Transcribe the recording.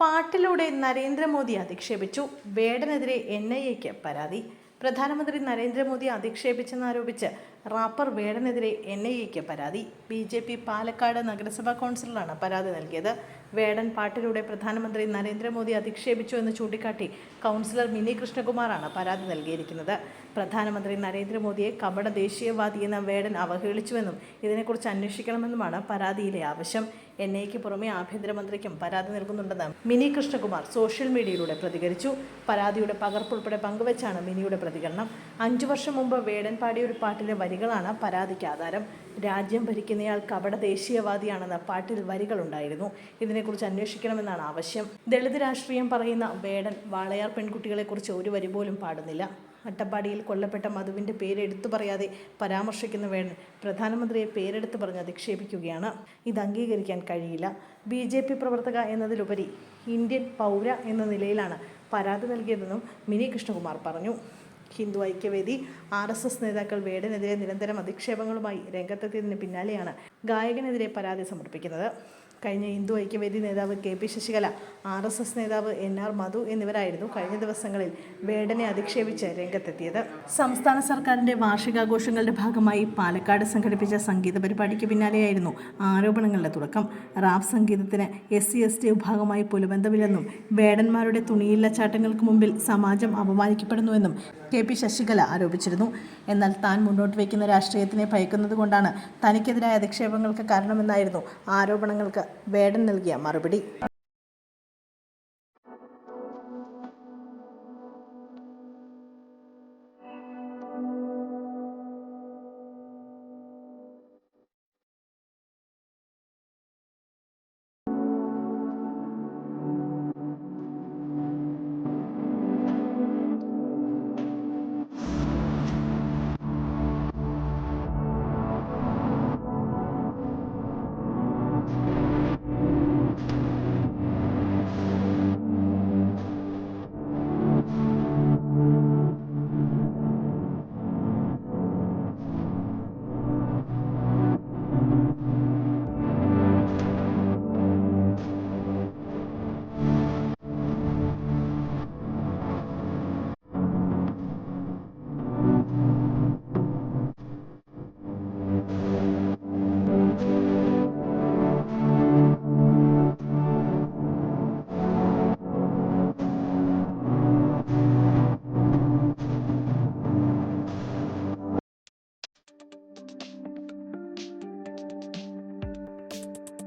പാട്ടിലൂടെ നരേന്ദ്രമോദി അധിക്ഷേപിച്ചു. വേടനെതിരെ എൻ ഐ എക്ക് പരാതി. പ്രധാനമന്ത്രി നരേന്ദ്രമോദി അധിക്ഷേപിച്ചെന്നാരോപിച്ച് റാപ്പർ വേടനെതിരെ എൻ ഐ എക്ക് പരാതി. ബി ജെ പി പാലക്കാട് നഗരസഭാ കൗൺസിലറാണ് പരാതി നൽകിയത്. വേടൻ പാട്ടിലൂടെ പ്രധാനമന്ത്രി നരേന്ദ്രമോദി അധിക്ഷേപിച്ചു എന്ന് ചൂണ്ടിക്കാട്ടി കൗൺസിലർ മിനി കൃഷ്ണകുമാറാണ് പരാതി നൽകിയിരിക്കുന്നത്. പ്രധാനമന്ത്രി നരേന്ദ്രമോദിയെ കപട ദേശീയവാദി എന്ന വേടൻ അവഹേളിച്ചുവെന്നും ഇതിനെക്കുറിച്ച് അന്വേഷിക്കണമെന്നുമാണ് പരാതിയിലെ ആവശ്യം. എൻ ഐക്ക് പുറമെ ആഭ്യന്തരമന്ത്രിക്കും പരാതി നൽകുന്നുണ്ടെന്ന് മിനി കൃഷ്ണകുമാർ സോഷ്യൽ മീഡിയയിലൂടെ പ്രതികരിച്ചു. പരാതിയുടെ പകർപ്പുൾപ്പെടെ പങ്കുവച്ചാണ് മിനിയുടെ പ്രതികരണം. അഞ്ചു വർഷം മുമ്പ് വേടൻ പാടിയ ഒരു പാട്ടിലെ വരികളാണ് പരാതിക്ക് ആധാരം. രാജ്യം ഭരിക്കുന്നയാൾ കപട ദേശീയവാദിയാണെന്ന പാട്ടിൽ വരികളുണ്ടായിരുന്നു. ഇതിനെക്കുറിച്ച് അന്വേഷിക്കണമെന്നാണ് ആവശ്യം. ദളിത് രാഷ്ട്രീയം പറയുന്ന വേടൻ വാളയാർ പെൺകുട്ടികളെക്കുറിച്ച് ഒരു വരി പോലും പാടുന്നില്ല. അട്ടപ്പാടിയിൽ കൊല്ലപ്പെട്ട മധുവിന്റെ പേരെടുത്തു പറയാതെ പരാമർശിക്കുന്ന വേണൻ പ്രധാനമന്ത്രിയെ പേരെടുത്ത് പറഞ്ഞ് അധിക്ഷേപിക്കുകയാണ്. ഇത് അംഗീകരിക്കാൻ കഴിയില്ല. ബി ജെ പി പ്രവർത്തക എന്നതിലുപരി ഇന്ത്യൻ പൗര എന്ന നിലയിലാണ് പരാതി നൽകിയതെന്നും മിനി കൃഷ്ണകുമാർ പറഞ്ഞു. Hindu Aikyavedi R S S നേതാക്കൾ വേടനെതിരെ നിരന്തരം അധിക്ഷേപങ്ങളുമായി രംഗത്തെത്തിയതിന് പിന്നാലെയാണ് ഗായകനെതിരെ പരാതി സമർപ്പിക്കുന്നത്. കഴിഞ്ഞ ഹിന്ദു ഐക്യവേദി നേതാവ് K P Sasikala R S S നേതാവ് എൻ ആർ മധു എന്നിവരായിരുന്നു കഴിഞ്ഞ ദിവസങ്ങളിൽ വേടനെ അധിക്ഷേപിച്ച് രംഗത്തെത്തിയത്. സംസ്ഥാന സർക്കാരിന്റെ വാർഷികാഘോഷങ്ങളുടെ ഭാഗമായി പാലക്കാട് സംഘടിപ്പിച്ച സംഗീത പരിപാടിക്ക് പിന്നാലെയായിരുന്നു ആരോപണങ്ങളുടെ തുടക്കം. റാഫ് സംഗീതത്തിന് എസ് സി എസ് ടി വിഭാഗമായി പുലബന്ധമില്ലെന്നും വേടന്മാരുടെ തുണിയില്ല ചാട്ടങ്ങൾക്ക് മുമ്പിൽ സമാജം അപമാനിക്കപ്പെടുന്നുവെന്നും കെ പി ശശികല ആരോപിച്ചിരുന്നു. എന്നാൽ താൻ മുന്നോട്ട് വയ്ക്കുന്ന രാഷ്ട്രീയത്തിനെ ഭയക്കുന്നതുകൊണ്ടാണ് തനിക്കെതിരായ തനിക്കെതിരായ അധിക്ഷേപങ്ങൾക്ക് കാരണമെന്നായിരുന്നു ആരോപണങ്ങൾക്ക് വേടൻ നൽകിയ മറുപടി.